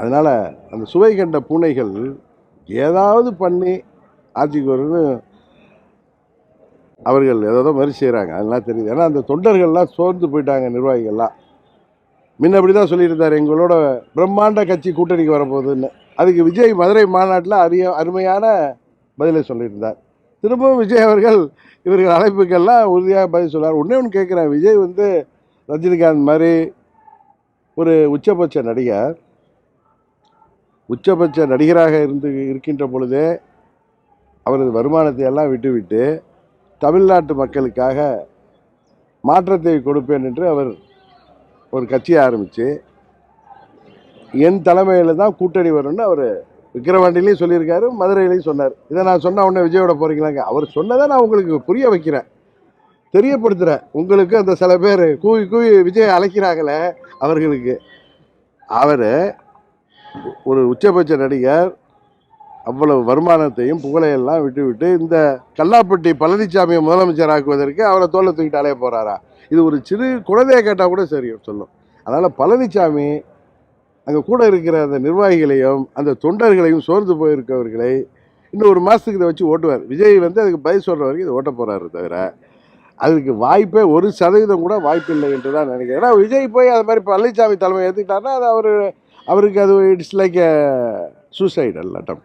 அதனால் அந்த சுவை கண்ட பூனைகள் ஏதாவது பண்ணி ஆட்சிக்கு வரும்னு அவர்கள் ஏதோ மாதிரி செய்கிறாங்க அதெல்லாம் தெரியுது. ஏன்னா அந்த தொண்டர்கள்லாம் சோர்ந்து போயிட்டாங்க நிர்வாகிகள்லாம். முன்ன அப்படி தான் சொல்லியிருந்தார் எங்களோட பிரம்மாண்ட கட்சி கூட்டணிக்கு வரப்போகுதுன்னு. அதுக்கு விஜய் மதுரை மாநாட்டில் அரிய அருமையான பதிலை சொல்லியிருந்தார். திரும்பவும் விஜய் அவர்கள் இவர்கள் அழைப்புக்கெல்லாம் உறுதியாக பதில் சொன்னார் ஒன்றே ஒன்று கேட்குறேன். விஜய் வந்து ரஜினிகாந்த் மாதிரி ஒரு உச்சபட்ச நடிகர். உச்சபட்ச நடிகராக இருந்து இருக்கின்ற பொழுதே அவரது வருமானத்தை எல்லாம் விட்டுவிட்டு தமிழ்நாட்டு மக்களுக்காக மாற்றத்தை கொடுப்பேன் என்று அவர் ஒரு கட்சியை ஆரம்பித்து என் தலைமையில் தான் கூட்டணி வரும்னு அவர் விக்கிரவாண்டிலையும் சொல்லியிருக்காரு மதுரையிலையும் சொன்னார். இதை நான் சொன்ன உடனே விஜயோட போகிறீங்களாங்க அவர் சொன்னதை நான் உங்களுக்கு புரிய வைக்கிறேன். தெரியப்படுத்துகிறேன் உங்களுக்கு அந்த சில பேர் கூவி கூவி விஜய் அழைக்கிறாங்களே அவர்களுக்கு. அவர் ஒரு உச்சபட்ச நடிகர் அவ்வளவு வருமானத்தையும் புகழையெல்லாம் விட்டுவிட்டு இந்த கல்லாப்பட்டி பழனிசாமியை முதலமைச்சர் ஆக்குவதற்கு அவரை தோலை தூக்கிட்டு அலைய போகிறாரா இது ஒரு சிறு குழந்தைய கேட்டால் கூட சரி சொல்லும். அதனால் பழனிசாமி அங்கே கூட இருக்கிற அந்த நிர்வாகிகளையும் அந்த தொண்டர்களையும் சோர்ந்து போயிருக்கவர்களை இன்னும் ஒரு மாதத்துக்கு இதை வச்சு ஓட்டுவார். விஜய் வந்து அதுக்கு பதில் சொல்கிற வரைக்கும் இதை ஓட்ட போகிறாரு தவிர அதுக்கு வாய்ப்பே ஒரு சதவீதம் கூட வாய்ப்பு இல்லை என்று தான் நினைக்கிறேன். ஏன்னா விஜய் போய் அது மாதிரி பழனிசாமி தலைமை ஏற்றுக்கிட்டாருன்னா அது அவர் அவருக்கு அது இட்ஸ் லைக் சூசைடல் அட்டம்